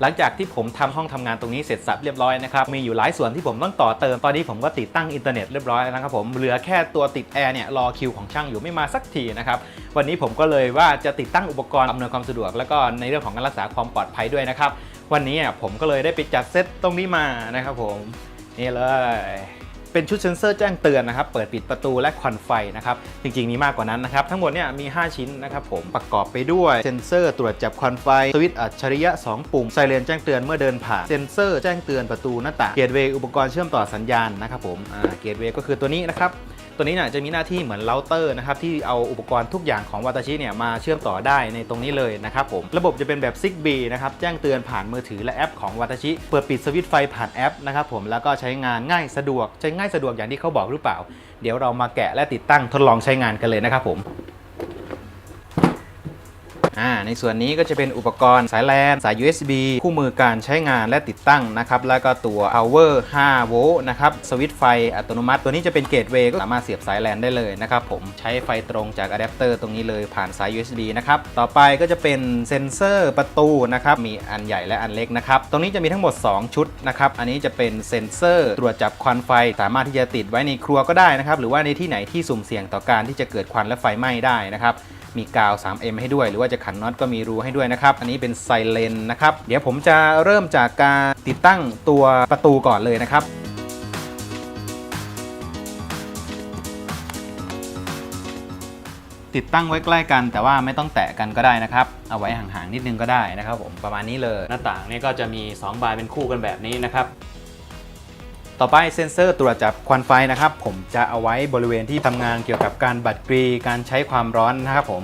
หลังจากที่ผมทำห้องทำงานตรงนี้เสร็จสับเรียบร้อยนะครับ มีอยู่หลายส่วนที่ผมต้องต่อเติม ตอนนี้ผมก็ติดตั้งอินเทอร์เน็ตเรียบร้อยแล้วนะครับผม เหลือแค่ตัวติดแอร์เนี่ยรอคิวของช่างอยู่ไม่มาสักทีนะครับ วันนี้ผมก็เลยว่าจะติดตั้งอุปกรณ์อำนวยความสะดวก แล้วก็ในเรื่องของการรักษาความปลอดภัยด้วยนะครับ วันนี้ผมก็เลยได้ไปจัดเซตตรงนี้มานะครับผม นี่เลย เป็นชุดเซ็นเซอร์แจ้งเตือนนะครับ เปิดปิดประตูและควันไฟนะครับ จริงๆมีมากกว่านั้นนะครับ ทั้งหมดเนี่ยมี 5 ชิ้นนะครับผม ประกอบไปด้วยเซ็นเซอร์ตรวจจับควันไฟ สวิตช์อัจฉริยะ 2 ปุ่ม ไซเรนแจ้งเตือนเมื่อเดินผ่าน เซ็นเซอร์แจ้งเตือนประตูหน้าต่าง เกตเวย์อุปกรณ์เชื่อมต่อสัญญาณนะครับผม อ่า เกตเวย์ก็คือตัวนี้นะครับ ตัวนี้เนี่ยจะมีหน้าที่เหมือนเราเตอร์นะครับที่เอาอุปกรณ์ทุกอย่างของวาตาชิเนี่ยมาเชื่อมต่อได้ในตรงนี้เลยนะครับผมระบบจะเป็นแบบ Zigbee นะครับแจ้งเตือนผ่านมือถือและแอปของวาตาชิเปิดปิดสวิตช์ไฟผ่านแอปนะครับผมแล้วก็ใช้งานง่ายสะดวกใช้ง่ายสะดวกอย่างที่เขาบอกหรือเปล่า เดี๋ยวเรามาแกะและติดตั้งทดลองใช้งานกันเลยนะครับผม อ่าในส่วนนี้ก็จะเป็นอุปกรณ์สายแลนสาย USB คู่มือการใช้งานและติดตั้งนะครับแล้วก็ตัว power 5โวลต์นะครับสวิตช์ไฟอัตโนมัติ ตัวนี้จะเป็นเกตเวย์ก็สามารถเสียบสายแลนได้เลยนะครับผมใช้ไฟตรงจากอะแดปเตอร์ตรงนี้เลยผ่านสาย USB นะครับต่อไปก็จะเป็นเซ็นเซอร์ประตูนะครับมีอันใหญ่และอันเล็กนะครับตรงนี้จะมีทั้งหมด 2 ชุดนะครับอันนี้จะเป็นเซ็นเซอร์ตรวจจับควันไฟ สามารถที่จะติดไว้ในครัวก็ได้นะครับหรือว่าในที่ไหนที่สุ่มเสี่ยงต่อการที่จะเกิดควันและไฟไหม้ได้นะครับ มีกาว 3M ให้ด้วย หรือว่าจะขันน็อตก็มีรูให้ด้วยนะครับ อันนี้เป็นไซเลนนะครับ เดี๋ยวผมจะเริ่มจากการติดตั้งตัวประตูก่อนเลยนะครับติดตั้งไว้ใกล้กันแต่ว่าไม่ต้องแตะกันก็ได้นะครับ เอาไว้ห่างๆนิดนึงก็ได้นะครับผมประมาณนี้เลยหน้าต่างนี่ก็จะมี 2 บานเป็นคู่กันแบบนี้นะครับ ต่อไปเซ็นเซอร์ตรวจจับควันไฟนะครับ ผมจะเอาไว้บริเวณที่ทำงานเกี่ยวกับการบัดกรีการใช้ความร้อนนะครับผม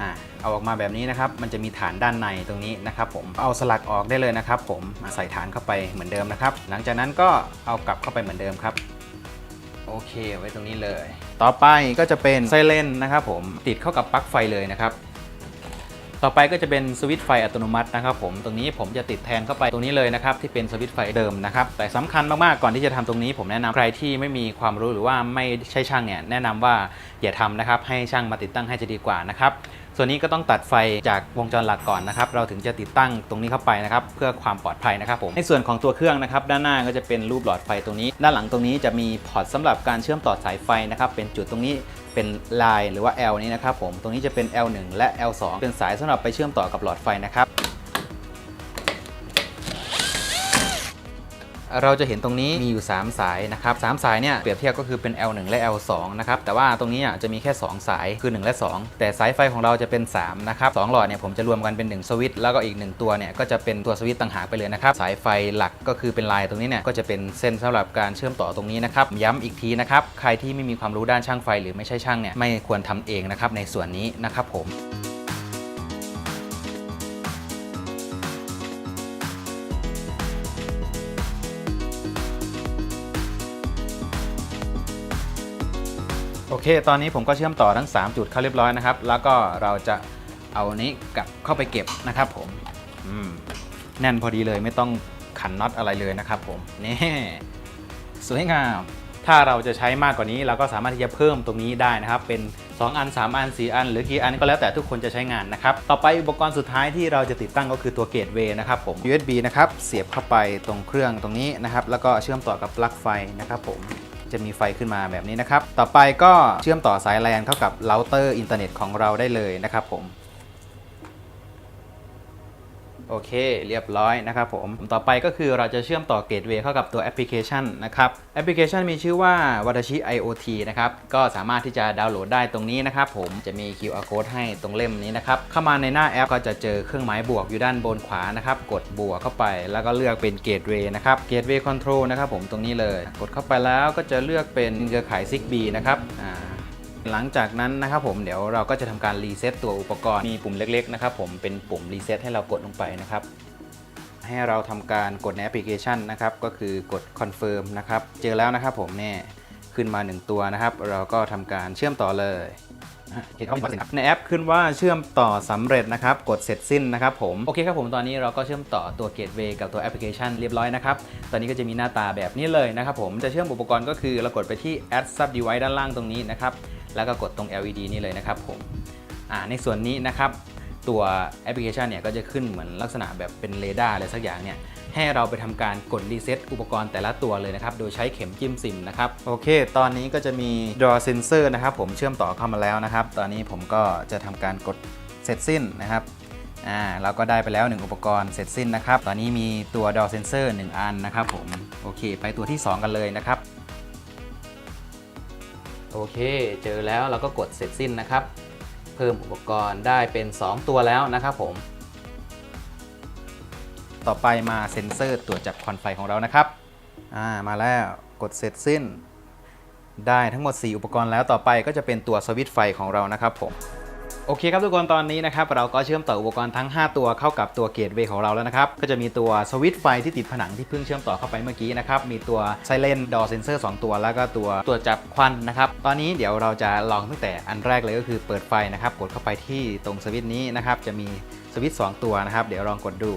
อ่าเอาออกมาแบบนี้นะครับ มันจะมีฐานด้านในตรงนี้นะครับ ผม เอาสลักออกได้เลยนะครับ ผมมาใส่ฐานเข้าไปเหมือนเดิมนะครับ หลังจากนั้นก็เอากลับเข้าไปเหมือนเดิมครับ โอเค ไว้ตรงนี้เลย ต่อไปก็จะเป็นไซเลนนะครับ ผม ติดเข้ากับปลั๊กไฟเลยนะครับ ต่อไปก็จะเป็นสวิตช์ไฟอัตโนมัตินะครับผมตรงนี้ผมจะติดแทนเข้าไปตรงนี้เลยนะครับที่เป็นสวิตช์ไฟเดิมนะครับแต่สำคัญมากๆก่อนที่จะทำตรงนี้ผมแนะนำใครที่ไม่มีความรู้หรือว่าไม่ใช่ช่างเนี่ยแนะนำว่าอย่าทำนะครับให้ช่างมาติดตั้งให้จะดีกว่านะครับส่วนนี้ก็ต้องตัดไฟจากวงจรหลักก่อนนะครับ เราถึงจะติดตั้งตรงนี้เข้าไปนะครับ เพื่อความปลอดภัยนะครับผม ในส่วนของตัวเครื่องนะครับ ด้านหน้าก็จะเป็นรูปหลอดไฟตรงนี้ ด้านหลังตรงนี้จะมีพอร์ตสำหรับการเชื่อมต่อสายไฟนะครับ เป็นจุดตรงนี้ เป็นลายหรือว่า L นี้นะครับผม ตรงนี้จะเป็น L1 และ L2 เป็นสายสำหรับไปเชื่อมต่อกับหลอดไฟนะครับ เราจะเห็นตรงนี้มีอยู่ 3 สายนะครับ3สายเนี่ยเปรียบเทียบก็คือเป็น L1 และ L2 นะครับแต่ว่าตรงนี้อะจะมีแค่ 2 สายคือ 1 และ 2 แต่สายไฟของเราจะเป็น3นะครับสองหลอดเนี่ยผมจะรวมกันเป็น 1 สวิตช์แล้วก็อีก 1 ตัวเนี่ยก็จะเป็นตัวสวิตช์ต่างหากไปเลยนะครับสายไฟหลักก็คือเป็นลายตรงนี้เนี่ยก็จะเป็นเส้นสำหรับการเชื่อมต่อตรงนี้นะครับย้ำอีกทีนะครับใครที่ไม่มีความรู้ด้านช่างไฟหรือไม่ใช่ช่างเนี่ยไม่ควรทำเองนะครับในส่วนนี้นะครับผม โอเค ตอนนี้ผมก็เชื่อมต่อทั้ง 3 จุดเข้าเรียบร้อยนะครับ แล้วก็เราจะเอานี้กลับเข้าไปเก็บนะครับผมอืมแน่นพอดีเลยไม่ต้องขันน็อตอะไรเลยนะครับผมนี่สวยงาม ถ้าเราจะใช้มากกว่านี้เราก็สามารถที่จะเพิ่มตรงนี้ได้นะครับ เป็น 2 อัน 3 อัน 4 อัน หรือกี่อันก็แล้วแต่ทุกคนจะใช้งานนะครับ ต่อไปอุปกรณ์สุดท้ายที่เราจะติดตั้งก็คือตัวเกตเวย์นะครับผม USB นะครับ เสียบเข้าไปตรงเครื่องตรงนี้นะครับ แล้วก็เชื่อมต่อกับปลั๊กไฟนะครับผม จะมีไฟขึ้นมาแบบนี้นะครับ ต่อไปก็เชื่อมต่อสายแลนเข้ากับเราเตอร์อินเทอร์เน็ตของเราได้เลยนะครับผม โอเค เรียบร้อยนะครับผม ต่อไปก็คือเราจะเชื่อมต่อเกตเวย์เข้ากับตัวแอปพลิเคชันนะครับ แอปพลิเคชันมีชื่อว่า Watashi IoT นะครับ ก็สามารถที่จะดาวน์โหลดได้ตรงนี้นะครับผม จะมี QR code ให้ตรงเล่มนี้นะครับ เข้ามาในหน้าแอปก็จะเจอเครื่องหมายบวกอยู่ด้านบนขวานะครับ กดบวกเข้าไป แล้วก็เลือกเป็นเกตเวย์นะครับ เกตเวย์คอนโทรลนะครับผมตรงนี้เลย กดเข้าไปแล้วก็จะเลือกเป็นเครือข่าย Zigbee นะครับ อ่า หลังจากนั้นนะครับผมเดี๋ยวเราก็จะทำการรีเซ็ตตัวอุปกรณ์มีปุ่มเล็กๆนะครับผมเป็นปุ่มรีเซ็ตให้เรากดลงไปนะครับให้เราทำการกดในแอปพลิเคชันนะครับก็คือกด confirm นะครับเจอแล้วนะครับผมเนี่ยขึ้นมา 1 ตัวนะครับ เราก็ทำการเชื่อมต่อเลยในแอปขึ้นว่าเชื่อมต่อสำเร็จนะครับ กดเสร็จสิ้นนะครับผม โอเคครับผมตอนนี้เราก็เชื่อมต่อตัว Gateway กับตัวแอปพลิเคชันเรียบร้อยนะครับ ตอนนี้ก็จะมีหน้าตาแบบนี้เลยนะครับผมจะเชื่อมอุปกรณ์ก็คือเรากดไปที่ add sub device ด้านล่างตรงนี้นะครับ แล้วก็กดตรง LED นี่เลยนะครับผมอ่าในส่วนนี้นะครับตัวแอปพลิเคชันเนี่ยก็จะขึ้นเหมือนลักษณะแบบเป็นเรดาร์อะไรสักอย่างเนี่ยให้เราไปทำการกดรีเซ็ตอุปกรณ์แต่ละตัวเลยนะครับ โดยใช้เข็มจิ้มซิมนะครับ โอเค ตอนนี้ก็จะมี draw sensor นะครับผมเชื่อมต่อเข้ามาแล้วนะครับ ตอนนี้ผมก็จะทำการกดเสร็จสิ้นนะครับ อ่า เราก็ได้ไปแล้ว 1 อุปกรณ์เสร็จสิ้นนะครับ ตอนนี้มีตัว DOR sensor 1 อันนะครับผม โอเค ไปตัวที่ 2 กันเลยนะครับ โอเค เจอแล้วเราก็กดเสร็จสิ้นนะครับ เพิ่มอุปกรณ์ได้เป็น 2 ตัวแล้วนะครับผม ต่อไปมาเซ็นเซอร์ตรวจจับควันไฟของเรานะครับ อ่า มาแล้วกดเสร็จสิ้น ได้ทั้งหมด 4 อุปกรณ์แล้วต่อไปก็จะเป็นตัวสวิตช์ไฟของเรานะครับผม โอเคครับทุกคนตอนนี้นะครับเราก็เชื่อมต่ออุปกรณ์ทั้ง 5 ตัวเข้ากับตัวเกตเวย์ของเราแล้วนะครับ ก็จะมีตัวสวิตช์ไฟที่ติดผนังที่เพิ่งเชื่อมต่อเข้าไปเมื่อกี้นะครับ มีตัวไซเลนดอร์เซนเซอร์2ตัว แล้วก็ตัวตัวจับควันนะครับ ตอนนี้เดี๋ยวเราจะลองตั้งแต่อันแรกเลยก็คือเปิดไฟนะครับ กดเข้าไปที่ตรงสวิตช์นี้นะครับ จะมีสวิตช์2ตัวนะครับ เดี๋ยวลองกดดู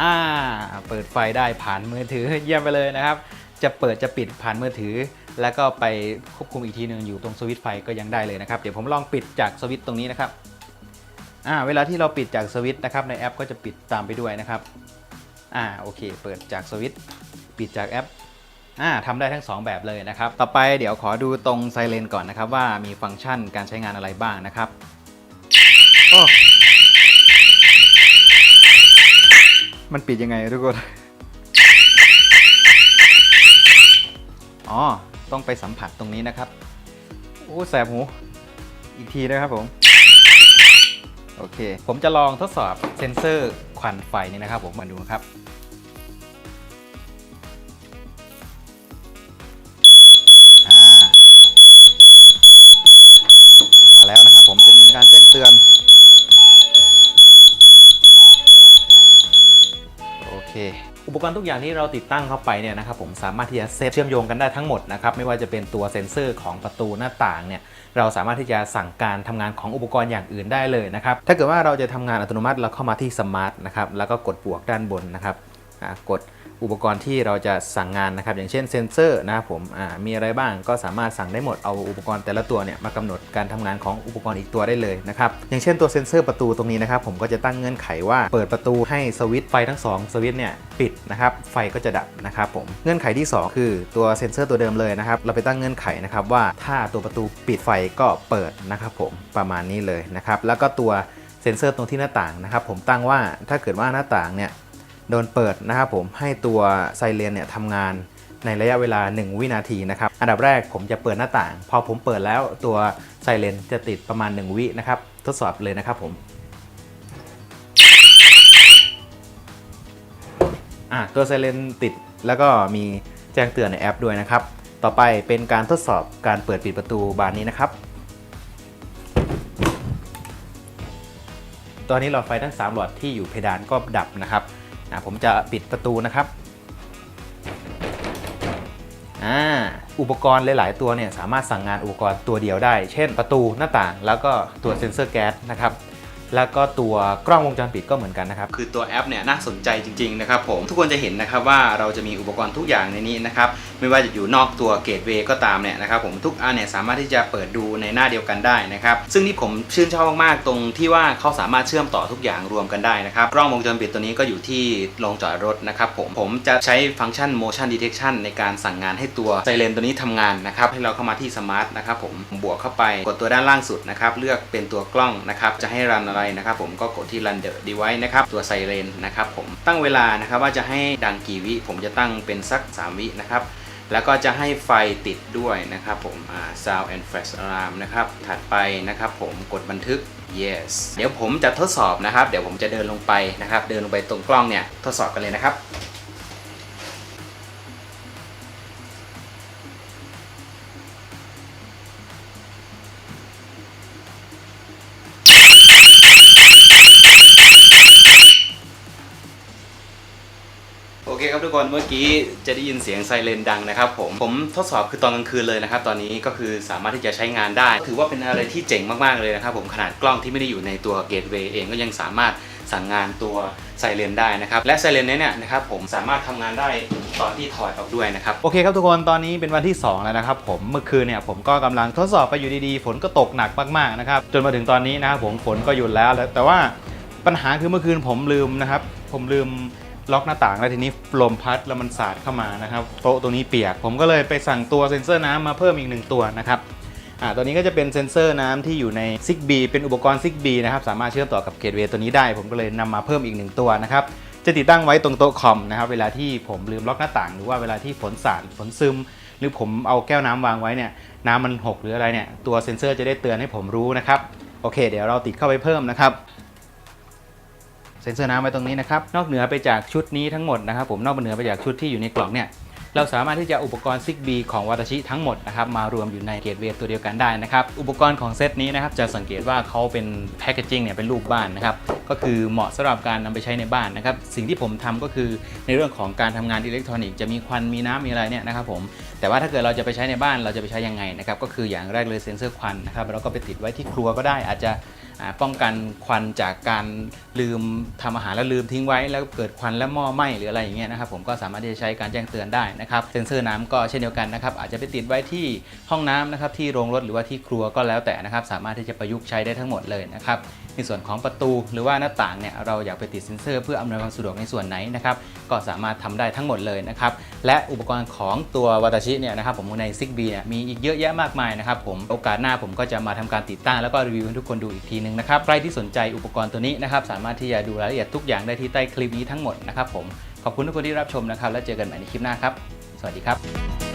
อ่าเปิดไฟได้ผ่านมือถือเยี่ยมไปเลยนะครับ จะเปิดจะปิดผ่านมือถือ แล้วก็ไปควบคุมอีกทีหนึ่งอยู่ตรงสวิตช์ไฟก็ยังได้เลยนะครับเดี๋ยวผมลองปิดจากสวิตช์ตรงนี้นะครับอ่าเวลาที่เราปิดจากสวิตช์นะครับในแอปก็จะปิดตามไปด้วยนะครับอ่าโอเค เปิดจากสวิตช์ปิดจากแอปอ่าทำได้ทั้ง 2 แบบเลยนะครับ ต่อไปเดี๋ยวขอดูตรงไซเรนก่อนนะครับ ว่ามีฟังก์ชันการใช้งานอะไรบ้างนะครับโอ้มันปิดยังไงทุกคนอ๋อ ต้องไปสัมผัสตรงนี้นะครับ โอ้แสบหู อีกทีนะครับผม โอเค ผมจะลองทดสอบเซ็นเซอร์ควันไฟนี่นะครับผมมาดูนะครับมาแล้วนะครับผมจะมีการแจ้งเตือน เค อุปกรณ์ทุกอย่างที่เราติดตั้งเข้าไปเนี่ยนะครับผมสามารถที่จะเซฟเชื่อมโยงกันได้ทั้งหมดนะครับไม่ว่าจะเป็นตัวเซ็นเซอร์ของประตูหน้าต่างเนี่ยเราสามารถที่จะสั่งการทำงานของอุปกรณ์อย่างอื่นได้เลยนะครับถ้าเกิดว่าเราจะทำงานอัตโนมัติเราเข้ามาที่สมาร์ทนะครับแล้วก็กดบวกด้านบนนะครับ กดอุปกรณ์ที่เราจะสั่งงานนะครับ อย่างเช่นเซ็นเซอร์นะครับผมมีอะไรบ้างก็สามารถสั่งได้หมดเอาอุปกรณ์แต่ละตัวเนี่ยมากำหนดการทำงานของอุปกรณ์อีกตัวได้เลยนะครับอย่างเช่นตัวเซ็นเซอร์ประตูตรงนี้นะครับผมก็จะตั้งเงื่อนไขว่าเปิดประตูให้สวิตช์ไฟทั้งสองสวิตช์เนี่ยปิดนะครับไฟก็จะดับนะครับผมเงื่อนไขที่ 2 คือตัวเซ็นเซอร์ตัวเดิมเลยนะครับเราไปตั้งเงื่อนไขนะครับว่าถ้าตัวประตูปิดไฟก็เปิดนะครับผมประมาณนี้เลยนะครับแล้วก็ตัวเซ็นเซอร์ตรงที่หน้าต่างนะครับผมตั้งว่าถ้าเกิดว่าหน้าต่างเนี่ย โดนเปิดนะครับผมให้ตัวไซเรนเนี่ยทำงานในระยะเวลา 1 วินาทีนะครับอันดับแรกผมจะเปิดหน้าต่าง พอผมเปิดแล้วตัวไซเรนจะติดประมาณ 1 วินะครับทดสอบเลยนะครับผมอะตัวไซเรนติดแล้วก็มีแจ้งเตือนในแอปด้วยนะครับ ต่อไปเป็นการทดสอบการเปิดปิดประตูบานนี้นะครับตอนนี้หลอดไฟทั้ง 3 หลอดที่อยู่เพดานก็ดับนะครับ นะผมจะปิดประตูนะครับอุปกรณ์หลาย ๆ ตัวเนี่ยสามารถสั่งงานอุปกรณ์ตัวเดียวได้ เช่นประตูหน้าต่าง แล้วก็ตัวเซ็นเซอร์แก๊สนะครับ แล้วก็ตัวกล้องวงจรปิดก็เหมือนกันนะครับ คือตัวแอปเนี่ยน่าสนใจจริงๆนะครับผมทุกคนจะเห็นนะครับว่าเราจะมีอุปกรณ์ทุกอย่างในนี้นะครับไม่ว่าจะอยู่นอกตัวเกตเวย์ก็ตามเนี่ยนะครับผมทุกอันเนี่ยสามารถที่จะเปิดดูในหน้าเดียวกันได้นะครับซึ่งที่ผมชื่นชอบมากๆตรงที่ว่าเขาสามารถเชื่อมต่อทุกอย่างรวมกันได้นะครับกล้องวงจรปิดตัวนี้ก็อยู่ที่โรงจอดรถนะครับผมผมจะใช้ฟังก์ชัน motion detection ในการสั่งงานให้ตัวไซเรนตัวนี้ทำงานนะครับให้เราเข้ามาที่สมาร์ทนะครับผมบวกเข้าไปกดตัวด้านล่างสุดนะครับเลือกเป็นตัวกล้องนะครับจะให้รันอะไรนะครับผมก็กดที่ run the device นะครับตัวไซเรนนะครับผมตั้งเวลานะครับว่าจะให้ดังกี่วิผมจะตั้งเป็นสัก 3 วินะครับแล้วก็จะให้ไฟติดด้วยนะครับผมอ่า sound and flash alarm นะครับถัดไปนะครับผมกดบันทึก yes เดี๋ยวผมจะทดสอบนะครับ เดี๋ยวผมจะเดินลงไปนะครับ เดินลงไปตรงกล้องเนี่ยทดสอบกันเลยนะครับ คครับทุกคนเมื่อกี้จะได้ยินเสียงไซเรนดังนะครับผมผมทดสอบคือตอนกลางคืนเลยนะครับ ตอนนี้ก็คือสามารถที่จะใช้งานได้ ถือว่าเป็นอะไรที่เจ๋งมากๆเลยนะครับผมขนาดกล้องที่ไม่ได้อยู่ในตัวเกตเวย์เองก็ยังสามารถสั่งงานตัวไซเรนได้นะครับ และไซเรนนี้เนี่ยนะครับผมสามารถทำงานได้ตอนที่ถอดออกด้วยนะครับ โอเคครับทุกคนตอนนี้เป็นวันที่ 2 แล้วนะครับผมเมื่อคืนเนี่ยผมก็กำลังทดสอบไปอยู่ดีๆ ฝนก็ตกหนักมากๆนะครับจนมาถึงตอนนี้นะครับผมฝนก็หยุดแล้วแล้วแต่ว่าปัญหาคือเมื่อคืนผมลืมนะครับผมลืม ล็อกหน้าต่างแล้วทีนี้ลมพัดแล้วมันสาดเข้ามานะครับโต๊ะตรงนี้เปียก ผมก็เลยไปสั่งตัวเซ็นเซอร์น้ำมาเพิ่มอีกหนึ่งตัวนะครับอ่าตัวนี้ก็จะเป็นเซ็นเซอร์น้ำที่อยู่ใน Zigbee เป็นอุปกรณ์ Zigbee นะครับสามารถเชื่อมต่อกับเกตเวย์ตัวนี้ได้ ผมก็เลยนำมาเพิ่มอีกหนึ่งตัวนะครับจะติดตั้งไว้ตรงโต๊ะคอมนะครับเวลาที่ผมลืมล็อกหน้าต่าง หรือว่าเวลาที่ฝนสาดฝนซึม หรือผมเอาแก้วน้ำวางไว้เนี่ยน้ำมันหกหรืออะไรเนี่ยตัวเซ็นเซอร์จะได้เตือนให้ผมรู้นะครับโอเค เดี๋ยวเราติดเข้าไปเพิ่มนะครับ ซ็นเซอร์น้ำไว้ตรงนี้นะครับ นอกเหนือไปจากชุดนี้ทั้งหมดนะครับผมนอกเหนือไปจากชุดที่อยู่ในกล่องเนี่ยเราสามารถที่จะอุปกรณ์ Zigbee ของวาตชิทั้งหมดนะครับมารวมอยู่ในเกตเวย์ตัวเดียวกันได้นะครับ อุปกรณ์ของเซตนี้นะครับจะสังเกตว่าเขาเป็นแพคเกจิ้งเนี่ยเป็นรูปบ้านนะครับก็คือเหมาะสำหรับการนำไปใช้ในบ้านนะครับสิ่งที่ผมทำก็คือในเรื่องของการทำงานอิเล็กทรอนิกส์จะมีควันมีน้ำมีอะไรเนี่ยนะครับผมแต่ว่าถ้าเกิดเราจะไปใช้ในบ้านเราจะไปใช้ยังไงนะครับก็คืออย่างแรกเลยเซ็นเซอร์ควันนะครับเราก็ไปติดไว้ที่ครัวก็ได้อาจจะ ป้องกันควันจากการลืมทำอาหารแล้วลืมทิ้งไว้ แล้วเกิดควันและหม้อไหม้หรืออะไรอย่างเงี้ยนะครับผมก็สามารถที่จะใช้การแจ้งเตือนได้นะครับเซ็นเซอร์น้ำก็เช่นเดียวกันนะครับอาจจะไปติดไว้ที่ห้องน้ำนะครับที่โรงรถหรือว่าที่ครัวก็แล้วแต่นะครับสามารถที่จะประยุกต์ใช้ได้ทั้งหมดเลยนะครับในส่วนของประตูหรือว่าหน้าต่างเนี่ยเราอยากไปติดเซ็นเซอร์เพื่ออำนวยความสะดวกในส่วนไหนนะครับก็สามารถทำได้ทั้งหมดเลยนะครับและอุปกรณ์ของตัววาตาชิเนี่ยนะครับผมใน Zigbee เนี่ยมีอีกเยอะแยะมากมายนะครับผมโอกาสหน้าผมก็จะมาทำการติดตั้งแล้วก็รีวิวให้ทุกคนดูอีกทีนึงนะครับใครที่สนใจอุปกรณ์ตัวนี้นะครับสามารถที่จะดูรายละเอียดทุกอย่างได้ที่ใต้คลิปนี้ทั้งหมดนะครับผมขอบคุณทุกคนที่รับชมนะครับ แล้วเจอกันใหม่ในคลิปหน้าครับ สวัสดีครับ